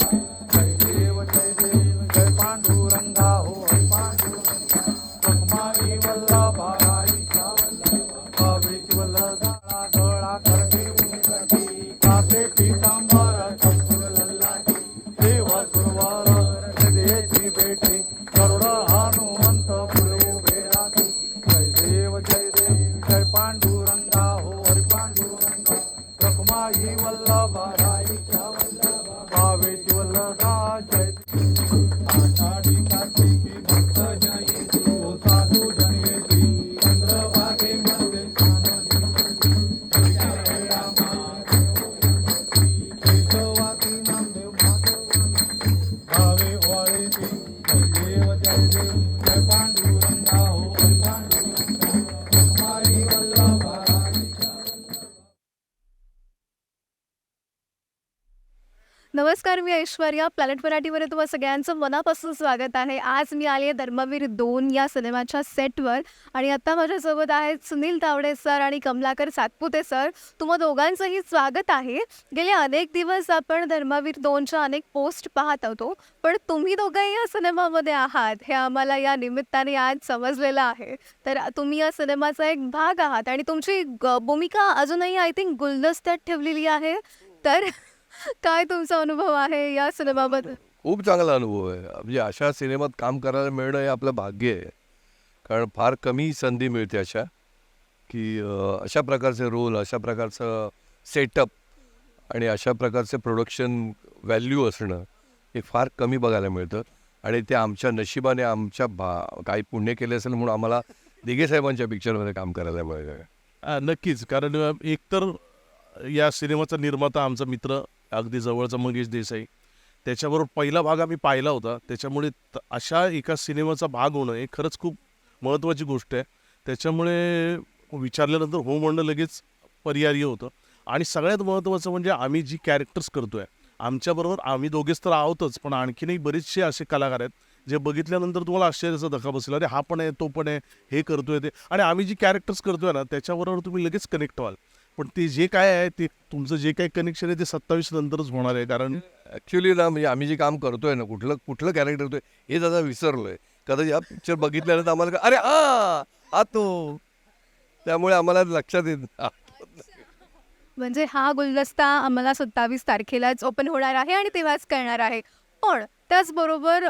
जय नमस्कार मी ऐश्वर्या. प्लॅनेट मराठीमध्ये तुम्हाला सगळ्यांचं मनापासून स्वागत आहे. आज मी आले धर्मवीर दोन या सिनेमाच्या सेटवर आणि आता माझ्यासोबत आहेत सुनील तावडे सर आणि कमलाकर सातपुते सर तुम्हा दोघांचंही स्वागत आहे. गेले अनेक दिवस आपण धर्मवीर दोनच्या अनेक पोस्ट पाहत होतो. पण तुम्ही दोघंही या सिनेमामध्ये आहात. हे आम्हाला या निमित्ताने आज समजलेलं आहे. तर तुम्ही या सिनेमाचा एक भाग आहात. आणि तुमची भूमिका अजूनही आय थिंक गुलदस्त्यात ठेवलेली आहे. तर काय तुमचा अनुभव आहे या सिनेमाबद्दल? खूप चांगला अनुभव आहे. म्हणजे अशा सिनेमात काम करायला मिळणं हे आपलं भाग्य आहे. कारण फार कमी संधी मिळते अशा की अं, अशा प्रकारचे रोल अशा प्रकारचं सेटअप आणि अशा प्रकारचे प्रोडक्शन व्हॅल्यू असणं हे फार कमी बघायला मिळतं. आणि ते आमच्या नशिबाने आमच्या भा काही पुण्य केले असेल म्हणून आम्हाला दिघे साहेबांच्या पिक्चरमध्ये काम करायला मिळतं आ, नक्कीच. कारण अ, एकतर या सिनेमाचा निर्माता आमचा मित्र अगदी जवळचा मंगेश देसाई. त्याच्याबरोबर पहिला भाग आम्ही पाहिला होता. त्याच्यामुळे अशा एका सिनेमाचा भाग होणं हे खरंच खूप महत्त्वाची गोष्ट आहे. त्याच्यामुळे विचारल्यानंतर हो म्हणणं लगेच पर्यायी होतं. आणि सगळ्यात महत्त्वाचं म्हणजे आम्ही जी कॅरेक्टर्स करतो आहे आमच्याबरोबर आम्ही दोघेच तर आहोतच पण आणखीनही बरेचसे असे कलाकार आहेत जे बघितल्यानंतर तुम्हाला आश्चर्याचा धक्का बसला अरे हा पण आहे तो पण आहे हे करतोय ते. आणि आम्ही जी कॅरेक्टर्स करतोय ना त्याच्याबरोबर तुम्ही लगेच कनेक्ट व्हाल. पण ते जे काय आहे ते तुमचं जे काही कनेक्शन आहे ते सत्तावीस नंतरच होणार आहे कारण ॲक्च्युली ना म्हणजे आम्ही जे काम करतोय ना कुठलं कुठलं कॅरेक्टर करतोय हे दादा विसरलोय. कदाचित या पिक्चर बघितल्यानंतर आम्हाला अरे आ हा तो. त्यामुळे आम्हाला लक्षात येत म्हणजे हा गुलदस्ता आम्हाला सत्तावीस तारखेलाच ओपन होणार आहे आणि तेव्हाच कळणार आहे. पण त्याचबरोबर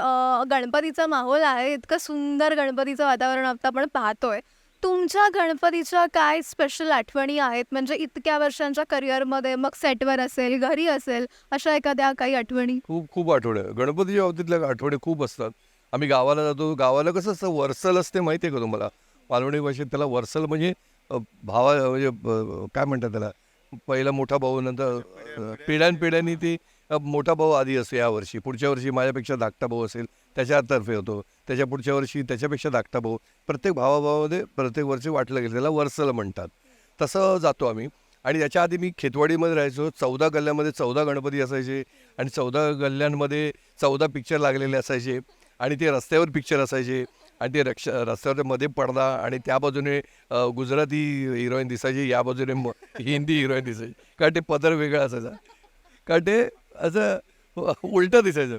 गणपतीचा माहोल आहे इतकं सुंदर गणपतीचं वातावरण आता आपण पाहतोय. तुमच्या गणपतीच्या काय स्पेशल आठवणी आहेत? म्हणजे इतक्या वर्षांच्या करिअरमध्ये मग सेटवर असेल घरी असेल अशा एखाद्या काही आठवणी? खूप खूप आठवड्या गणपतीच्या बाबतीतल्या आठवडे खूप असतात. आम्ही गावाला जातो. गावाला कसं असतं वर्सल असते माहिती आहे का तुम्हाला? मालवणी भाषेत त्याला वर्सल म्हणजे भावा म्हणजे काय म्हणतात त्याला? पहिला मोठा भाऊ नंतर पिढ्यान पिढ्यानपिढ्यांनी ती मोठा भाऊ आधी असतो यावर्षी पुढच्या वर्षी माझ्यापेक्षा धाकटा भाऊ असेल त्याच्यातर्फे होतो. त्याच्या पुढच्या वर्षी त्याच्यापेक्षा धाकटा भाऊ. प्रत्येक भावाभावामध्ये प्रत्येक वर्षी वाटलं गेलं त्याला वर्सल म्हणतात. तसं जातो आम्ही. आणि त्याच्या आधी मी खेतवाडीमध्ये राहायचो. चौदा गल्ल्यामध्ये चौदा गणपती असायचे आणि चौदा गल्ल्यांमध्ये चौदा पिक्चर लागलेले असायचे आणि ते रस्त्यावर पिक्चर असायचे आणि ते रक्ष रस्त्यावर मध्ये पडदा आणि त्या बाजूने गुजराती हिरोईन दिसायची या बाजूने म- हिंदी हिरोईन दिसायची. कारण ते पदर वेगळा असायचा. कारण ते असं उलटं दिसायचं.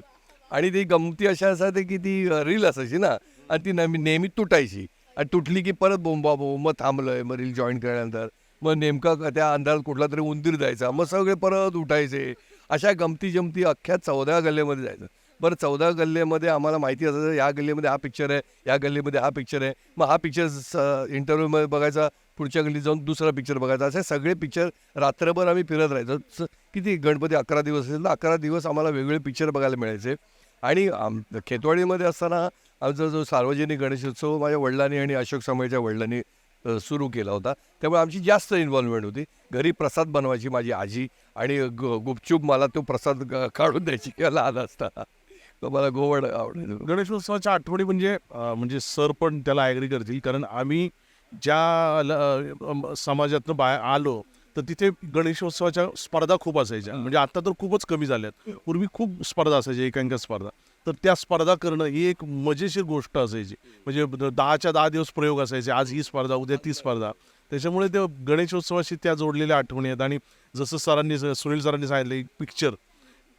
आणि ती गमती अशा असायची की ती रील असायची ना आणि ती नेहमी नेहमी तुटायची. आणि तुटली की परत बोंबा बोंब मग थांबलोय मग रील जॉईन केल्यानंतर. मग नेमका त्या अंधारात कुठला तरी उंदीर जायचा मग सगळे परत उठायचे. अशा गमती जमती अख्ख्या चौदा गल्ल्यामध्ये जायचं. बरं चौदा गल्ल्यामध्ये आम्हाला माहिती असायचं या गल्लीमध्ये हा पिक्चर आहे या गल्लीमध्ये हा पिक्चर आहे. मग हा पिक्चर इंटरव्ह्यूमध्ये बघायचा पुढच्या गल्लीत जाऊन दुसरा पिक्चर बघायचा असे सगळे पिक्चर रात्रभर आम्ही फिरत राहायचो. किती गणपती अकरा दिवस असेल तर अकरा दिवस आम्हाला वेगवेगळे पिक्चर बघायला मिळायचे. आणि आम खेतवाडीमध्ये असताना आमचा जो सार्वजनिक गणेशोत्सव माझ्या वडिलांनी आणि अशोक समयच्या वडिलांनी सुरू केला होता. त्यामुळे आमची जास्त इन्व्हॉल्वमेंट होती. घरी प्रसाद बनवायची माझी आजी आणि गु- गुपचूप मला तो प्रसाद काढून द्यायची किंवा लहान असताना. तर मला गोवड आवडायचं. गणेशोत्सवाच्या आठवणी म्हणजे म्हणजे सर पण त्याला ॲग्री करतील. कारण आम्ही ज्या समाजातनं बाहेर आलो तर तिथे गणेशोत्सवाच्या स्पर्धा खूप असायच्या. म्हणजे आता तर खूपच कमी झाल्यात. पूर्वी खूप स्पर्धा असायच्या एकांका स्पर्धा. तर त्या स्पर्धा करणं ही एक मजेशीर गोष्ट असायची. म्हणजे दहाच्या दहा दिवस प्रयोग असायचे. आज ही स्पर्धा उद्या ती स्पर्धा. त्याच्यामुळे ते गणेशोत्सवाशी त्या जोडलेल्या आठवणी आहेत. आणि जसं सरांनी सुनील सरांनी सांगितलं पिक्चर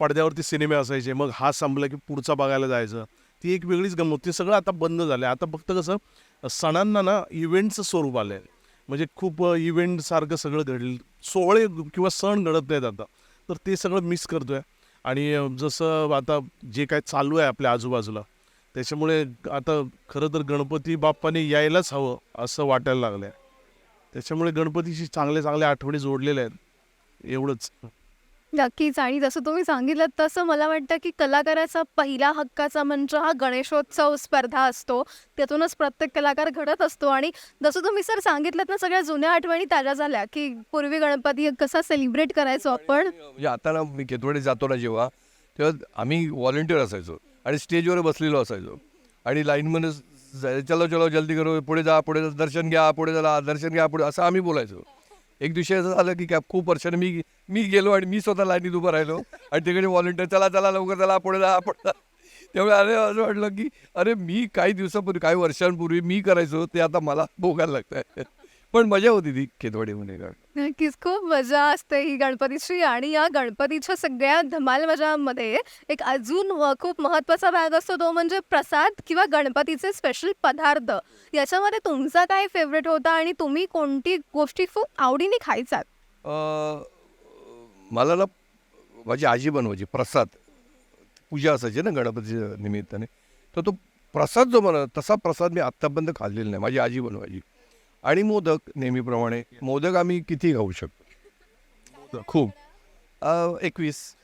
पडद्यावरती सिनेमे असायचे. मग हा संपला की पुढचा बघायला जायचं. ती एक वेगळीच गंमत ते सगळं आता बंद झालं आता फक्त कसं सणांना ना इव्हेंटचं स्वरूप आलं आहे म्हणजे खूप इव्हेंटसारखं सगळं घडलं सोहळे किंवा सण घडत नाहीत आता. तर ते सगळं मिस करतो आहे आणि जसं आता जे काय चालू आहे आपल्या आजूबाजूला त्याच्यामुळे आता खरं तर गणपती बाप्पाने यायलाच हवं असं वाटायला लागलं आहे त्याच्यामुळे गणपतीशी चांगले चांगले आठवणी जोडलेल्या आहेत. एवढंच. नक्कीच. आणि जसं तुम्ही सांगितलं तसं मला वाटतं की कलाकाराचा पहिला हक्काचा मंच हा गणेशोत्सव स्पर्धा असतो. त्यातूनच प्रत्येक कलाकार घडत असतो. आणि जसं तुम्ही सर सांगितलं ना सगळ्या जुन्या आठवणी ताज्या झाल्या की पूर्वी गणपती कसा सेलिब्रेट करायचो आपण? म्हणजे आता ना मी केतवडे जातो ना जेव्हा तेव्हा आम्ही व्हॉलेंटिअर असायचो आणि स्टेजवर बसलेलो असायचो. आणि लाईनमध्ये चलो चलो जल्दी करू पुढे जा पुढे जा, दर्शन घ्या पुढे चला दर्शन घ्या पुढे असं आम्ही बोलायचो. एक दिवशी असं झालं की काय खूप वर्षाने मी मी गेलो आणि मी स्वतः लाईनीत उभं राहिलो. आणि तिकडे व्हॉलेंटिअर चला चला लवकर चला पुढे जा पुढे जा. त्यामुळे अरे असं वाटलं की अरे मी काही दिवसापूर्वी काही वर्षांपूर्वी मी करायचो ते आता मला भोगायला लागतं पण मजा होती ती केतवाडीमध्ये का नक्कीच. खूप मजा असते ही गणपतीची आणि या गणपतीच्या सगळ्या धमाल मजामध्ये एक अजून खूप महत्त्वाचा भाग असतो तो म्हणजे प्रसाद किंवा गणपतीचे स्पेशल पदार्थ. याच्यामध्ये तुमचा काय फेवरेट होता आणि तुम्ही कोणती गोष्टी खूप आवडीने खायचात? मला ना माझी आजी बनवायची प्रसाद. पूजा असायची ना गणपतीच्या निमित्ताने. तर तो प्रसाद जो बनव तसा प्रसाद मी आत्तापर्यंत खाल्लेला नाही. माझी आजी बनवायची. आणि मोदक नेहमीप्रमाणे. मोदक आम्ही किती खाऊ शकतो? खूप. अ, एकवीस.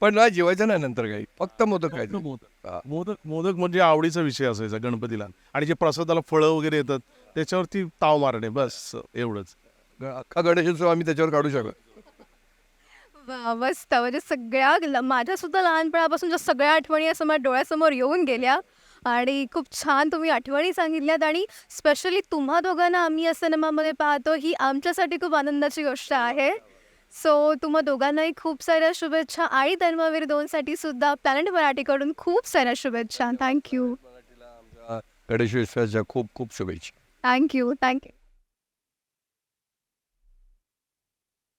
पण ना जेवायचं नाही नंतर काही. फक्त मोदक खायचं. मोदक. मोदक मोदक म्हणजे आवडीचा विषय असायचा गणपतीला. आणि जे प्रसादाला फळं वगैरे येतात त्याच्यावरती ताव मारणे बस एवढंच. ग- अख्खा गणेशोत्सव आम्ही त्याच्यावर काढू शकतो. मस्त. म्हणजे सगळ्या माझ्या सुद्धा लहानपणापासूनच्या सगळ्या आठवणी असं माझ्या डोळ्यासमोर येऊन गेल्या. आणि खूप छान तुम्ही आठवणी सांगितल्यात आणि स्पेशली तुम्हा दोघांना आम्ही या सिनेमामध्ये पाहतो ही आमच्यासाठी खूप आनंदाची गोष्ट आहे. सो तुम्हा दोघांनाही खूप साऱ्या शुभेच्छा आणि धर्मवीर दोनसाठी सुद्धा प्लॅनेट मराठीकडून खूप साऱ्या शुभेच्छा. थँक्यू गणेशोत्सवाच्या खूप खूप शुभेच्छा. Thank you thank you